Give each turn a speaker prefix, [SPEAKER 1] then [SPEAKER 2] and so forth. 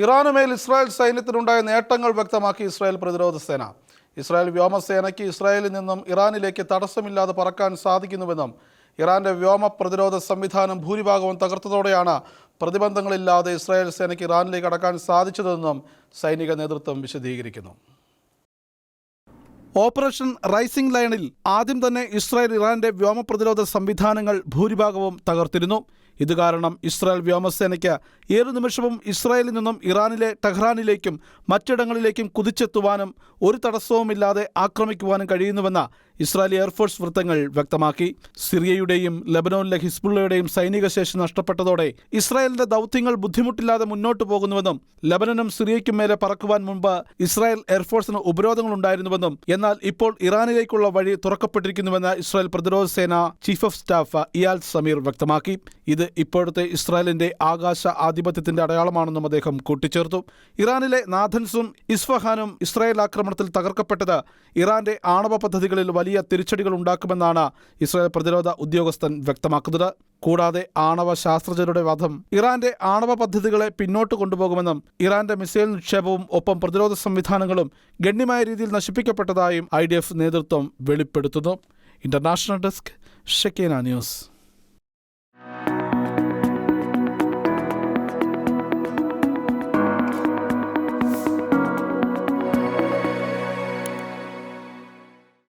[SPEAKER 1] ഇറാനുമേൽ Israel സൈന്യത്തിനുണ്ടായ നേട്ടങ്ങൾ വ്യക്തമാക്കി Israel പ്രതിരോധ സേന. ഇസ്രായേൽ വ്യോമസേനയ്ക്ക് ഇസ്രായേലിൽ നിന്നും ഇറാനിലേക്ക് തടസ്സമില്ലാതെ പറക്കാൻ സാധിക്കുന്നുവെന്നും ഇറാന്റെ വ്യോമ പ്രതിരോധ സംവിധാനം ഭൂരിഭാഗവും തകർത്തതോടെയാണ് പ്രതിബന്ധങ്ങളില്ലാതെ ഇസ്രായേൽ സേനയ്ക്ക് ഇറാനിലേക്ക് അടക്കാൻ സാധിച്ചതെന്നും സൈനിക നേതൃത്വം വിശദീകരിക്കുന്നു. ഓപ്പറേഷൻ റൈസിംഗ് ലൈനിൽ ആദ്യം തന്നെ ഇസ്രായേൽ ഇറാന്റെ വ്യോമ പ്രതിരോധ സംവിധാനങ്ങൾ ഭൂരിഭാഗവും തകർത്തിരുന്നു. ഇത് കാരണം ഇസ്രായേൽ വ്യോമസേനയ്ക്ക് ഏതു നിമിഷവും ഇസ്രായേലിൽ നിന്നും ഇറാനിലെ ടെഹ്റാനിലേക്കും മറ്റിടങ്ങളിലേക്കും കുതിച്ചെത്തുവാനും ഒരു തടസ്സവുമില്ലാതെ ആക്രമിക്കുവാനും കഴിയുന്നുവെന്ന് ഇസ്രായേലി എയർഫോഴ്സ് വൃത്തങ്ങൾ വ്യക്തമാക്കി. സിറിയയുടെയും ലബനോനിലെ ഹിസ്ബുള്ളയുടെയും സൈനിക ശേഷി നഷ്ടപ്പെട്ടതോടെ ഇസ്രായേലിന്റെ ദൗത്യങ്ങൾ ബുദ്ധിമുട്ടില്ലാതെ മുന്നോട്ടു പോകുന്നുവെന്നും ലബനനും സിറിയയ്ക്കും മേലെ പറക്കുവാൻ മുമ്പ് ഇസ്രായേൽ എയർഫോഴ്സിന് ഉപരോധങ്ങളുണ്ടായിരുന്നുവെന്നും എന്നാൽ ഇപ്പോൾ ഇറാനിലേക്കുള്ള വഴി തുറക്കപ്പെട്ടിരിക്കുന്നുവെന്ന് ഇസ്രായേൽ പ്രതിരോധ സേന chief of staff Eyal Zamir വ്യക്തമാക്കി. ഇത് ഇപ്പോഴത്തെ ഇസ്രായേലിന്റെ ആകാശ ആധിപത്യത്തിന്റെ അടയാളമാണെന്നും അദ്ദേഹം കൂട്ടിച്ചേർത്തു. ഇറാനിലെ നാഥൻസും ഇസ്ഫഹാനും ഇസ്രായേൽ ആക്രമണത്തിൽ തകർക്കപ്പെട്ടത് ഇറാന്റെ ആണവ പദ്ധതികളിൽ വലിയ തിരിച്ചടികൾ ഉണ്ടാക്കുമെന്നാണ് ഇസ്രായേൽ പ്രതിരോധ ഉദ്യോഗസ്ഥൻ വ്യക്തമാക്കുന്നത്. കൂടാതെ ആണവ ശാസ്ത്രജ്ഞരുടെ വധം ഇറാന്റെ ആണവ പദ്ധതികളെ പിന്നോട്ട് കൊണ്ടുപോകുമെന്നും ഇറാന്റെ മിസൈൽ നിക്ഷേപവും ഒപ്പം പ്രതിരോധ സംവിധാനങ്ങളും ഗണ്യമായ രീതിയിൽ നശിപ്പിക്കപ്പെട്ടതായും ഐ നേതൃത്വം വെളിപ്പെടുത്തുന്നു. International desk Shekinah news.